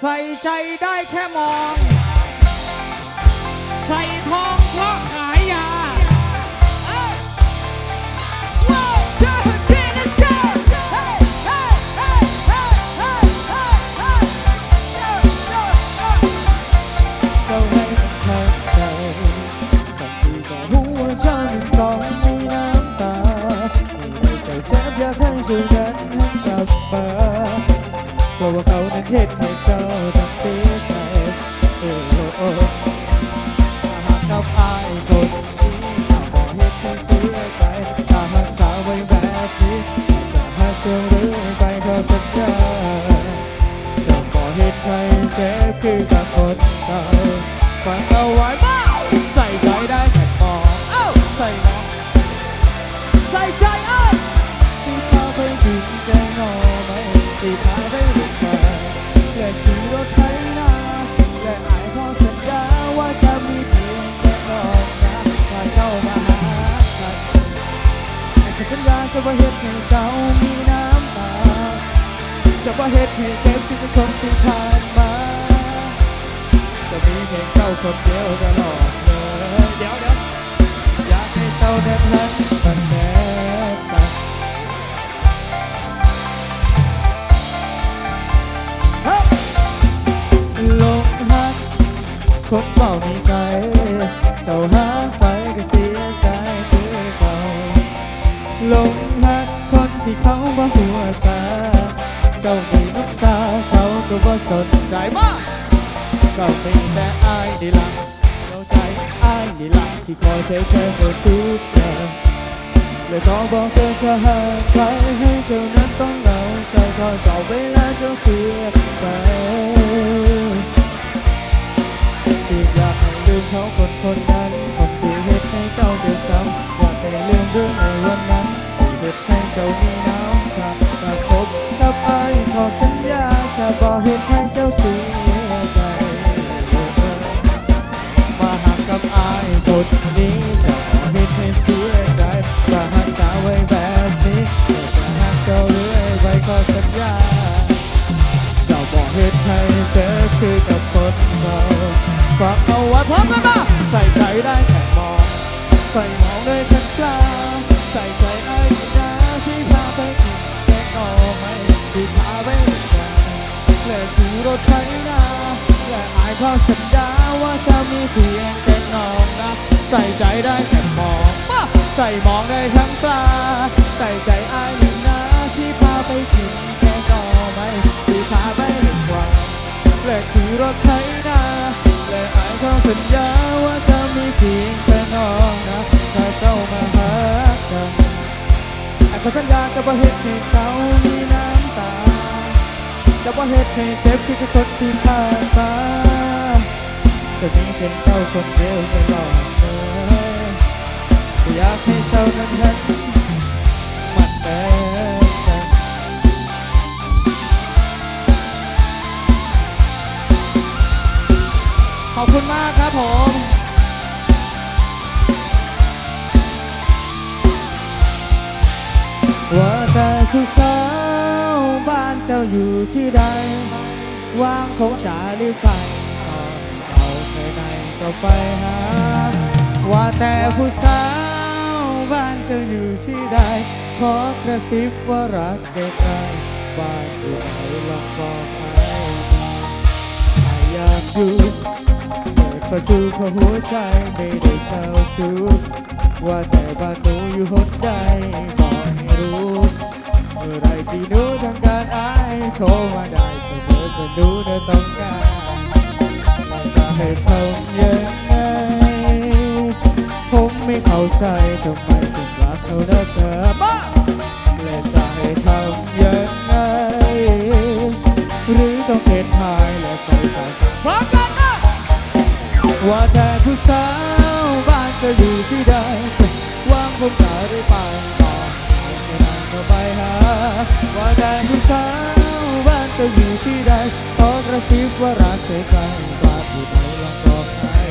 ใส่ใจได้แค่มอง ใส่ทอง ว่าเขานั้นเห็นแค่เจ้า สัญญาจะว่าเหตุให้เจ้ามีน้ำตาจะว่าเหตุให้เจ็บที่ทุกคนที่ผ่านมาจะมีเพียงเจ้าคนเดียวตลอดเลยเดี๋ยวเดี๋ยวอยากให้เจ้าเดินทางมันแน่ตัดลงหักคนเบานิสัยเศร้าหาไปก็ ลงรักคนที่เขาบ่หัวซาเจ้ามีน้ำตาเขาก็บ่สนใจมากก็มีแต่อายนี่ละเข้าใจอายนี่ละที่คอยเทคแคร์เธอทุกอย่างเลยขอบอกเธอจะหาใครให้เจ้านั้นต้องเหงาใจคอยเก่าเวลาเจ้าเสียไปอีกอยากให้ลืมเขาคนคนนั้นคนที่เหตุให้เจ้าเจ็บช้ำอยากให้ลืมเรื่องในวันนั้น เด็ดให้เจ้ามีน้ำตาแต่พบกับไอ้ขอสัญญาจะบอกเหตุให้เจ้าเสีย ใส่ใจได้แค่มองใส่มองได้ทั้งปลาใส่ใจไอ้นี่นาที่พาไปกินแกงหน่อไม้ที่พาไปเล่นกวางและขี่รถไถนาและอายขอสัญญาว่าจะมีเพียงแค่น้องนะถ้าเจ้ามาหากันไอ้ขอสัญญาจะบ่เห็นให้เจ้ามีน้ำตา จะว่าเหตุให้เจ็บที่คนที่ผ่านมาจะมีเพียงเจ้าคนเดียวตลอดเลยก็ อยากให้เจ้านั้นนั้นมันแน่ใจขอบคุณมากครับผมว่าแต่คือสาวบ้านเจ้าอยู่ที่ใดวางของจ่าหรือไปเอาไปไหนก็ไปหาว่าแต่ผู้สาว บ้านเจ้าอยู่ที่ใด ขอกระซิบว่ารักใกล้ๆบ้านอยู่ไหนลองบอกให้ถ้าอยากอยู่เปิดประตูเข้าหัวใจไม่ได้เจ้าชู้ว่าแต่บ้านหนูอยู่หนใดบอกให้รู้เมื่อไรที่หนูทำการอายโทรมาได้เสมอเมื่อหนูเดินต้องการจะให้ทำยังไง ไม่เข้าใจทำไมถึงรักเขาได้เกินมาและจะให้ทำยังไง หรือต้องเข็นทายและไปทางพร้อมกันนะว่าแต่ผู้สาวบ้านจะอยู่ที่ใดวางผมจะได้ไปต่อไม่นานก็ไปหา ว่าแต่ผู้สาวบ้านจะอยู่ที่ใดขอกระซิบว่ารักเคยใครบ้านอยู่ไหนลองบอกให้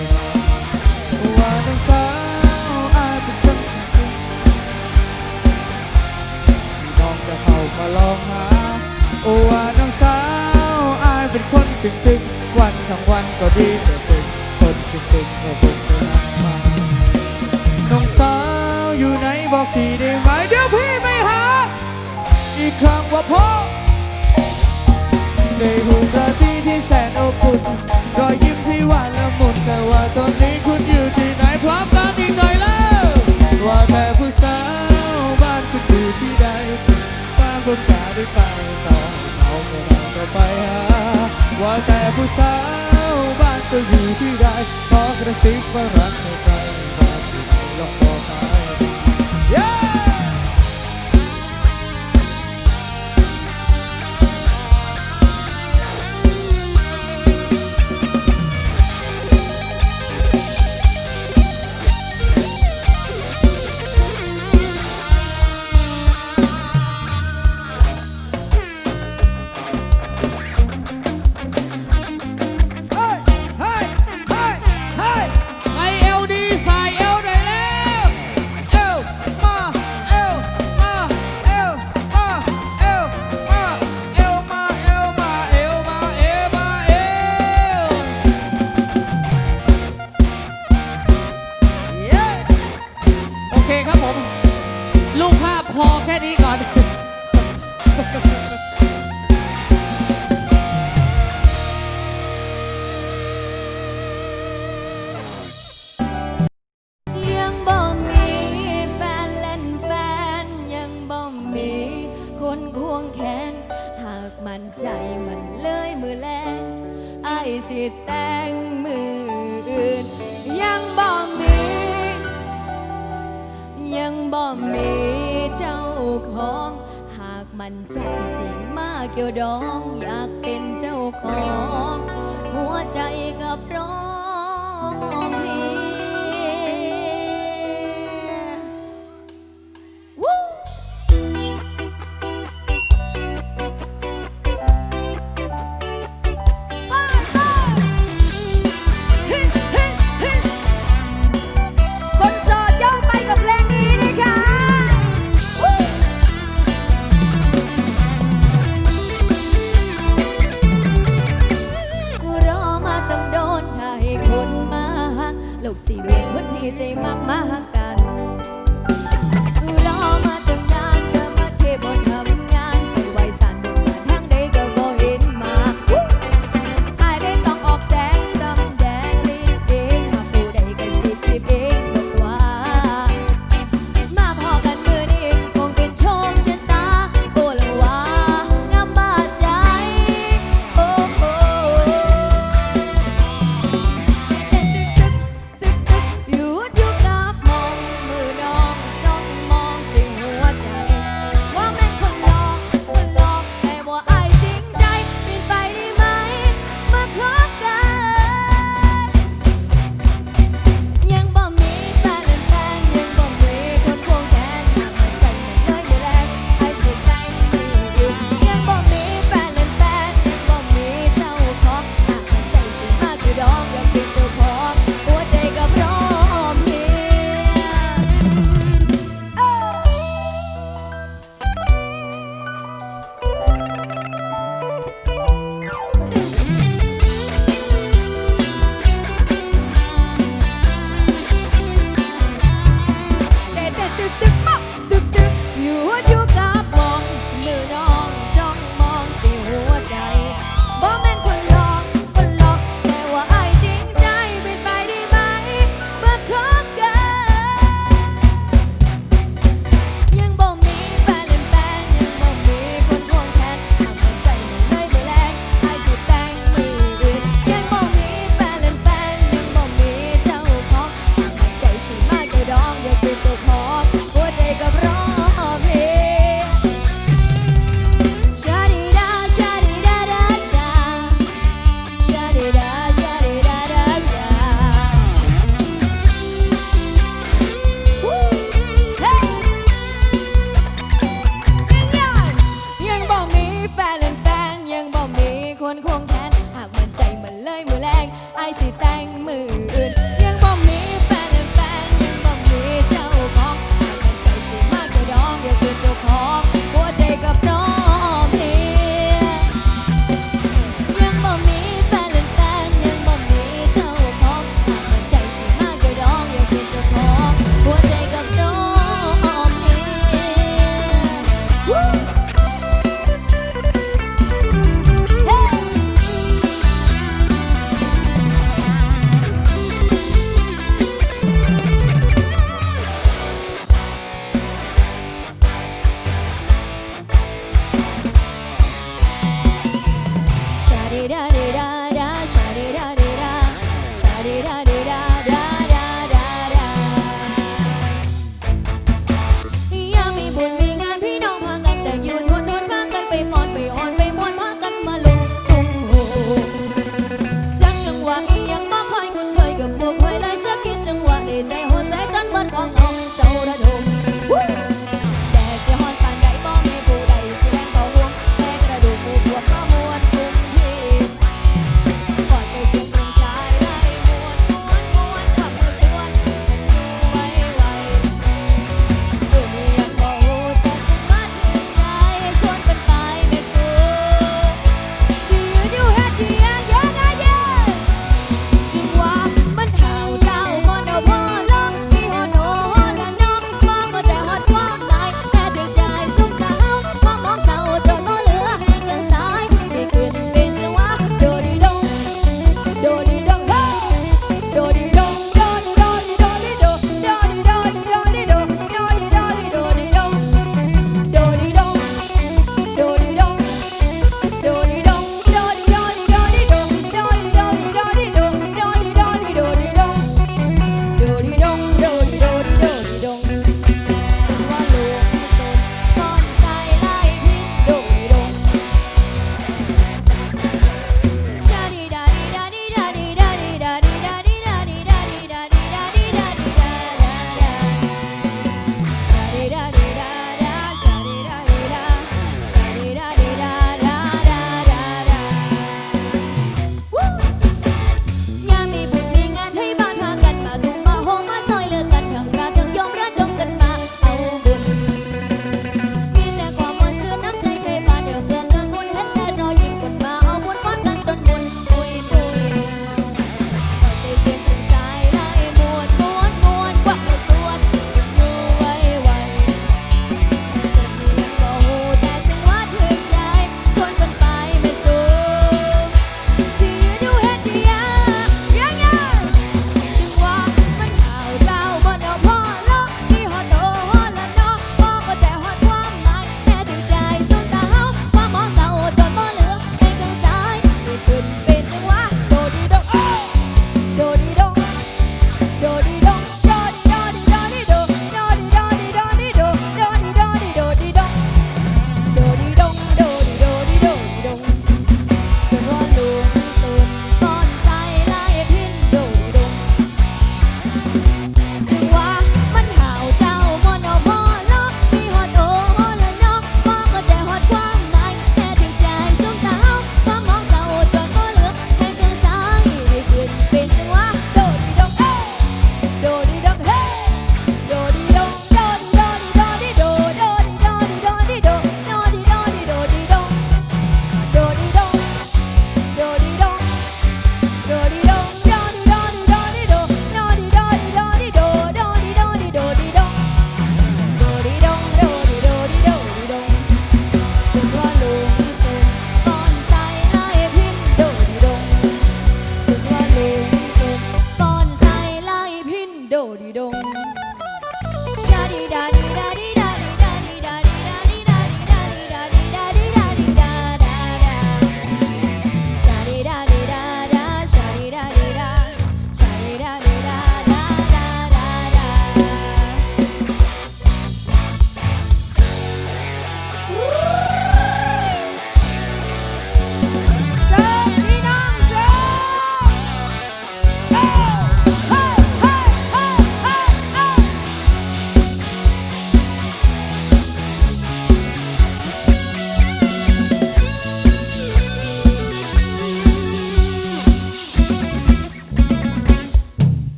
ว่าน้องสาว จะเข้ามาลองหา โอ้ว่าน้องสาวอายเป็นคนตึงตึงวันทั้งวันก็ดีแต่ตึงคนตึงตึงก็ตึงเท่านั้นมาน้องสาวอยู่ไหนบอกทีได้ไหมเดี๋ยวพี่ไปหา อีกครั้งว่าพบในหูกระที่ที่แสนอบอุ่นรอยยิ้มที่หวานละมุนแต่ว่าตอนนี้ ได้ไปต่อเอาเมื่อเราก็ไปหาว่าแต่ผู้สาวบ้านก็อยู่ที่ใดขอกระซิบว่ารักเธอ มันใจมันเลยมือแลไอสิแต่งมืออื่น ยังบ่มี ยังบ่มีเจ้าของหากมันใจสิมาเกี่ยวดอง อยากเป็นเจ้าของ หัวใจก็พร้อม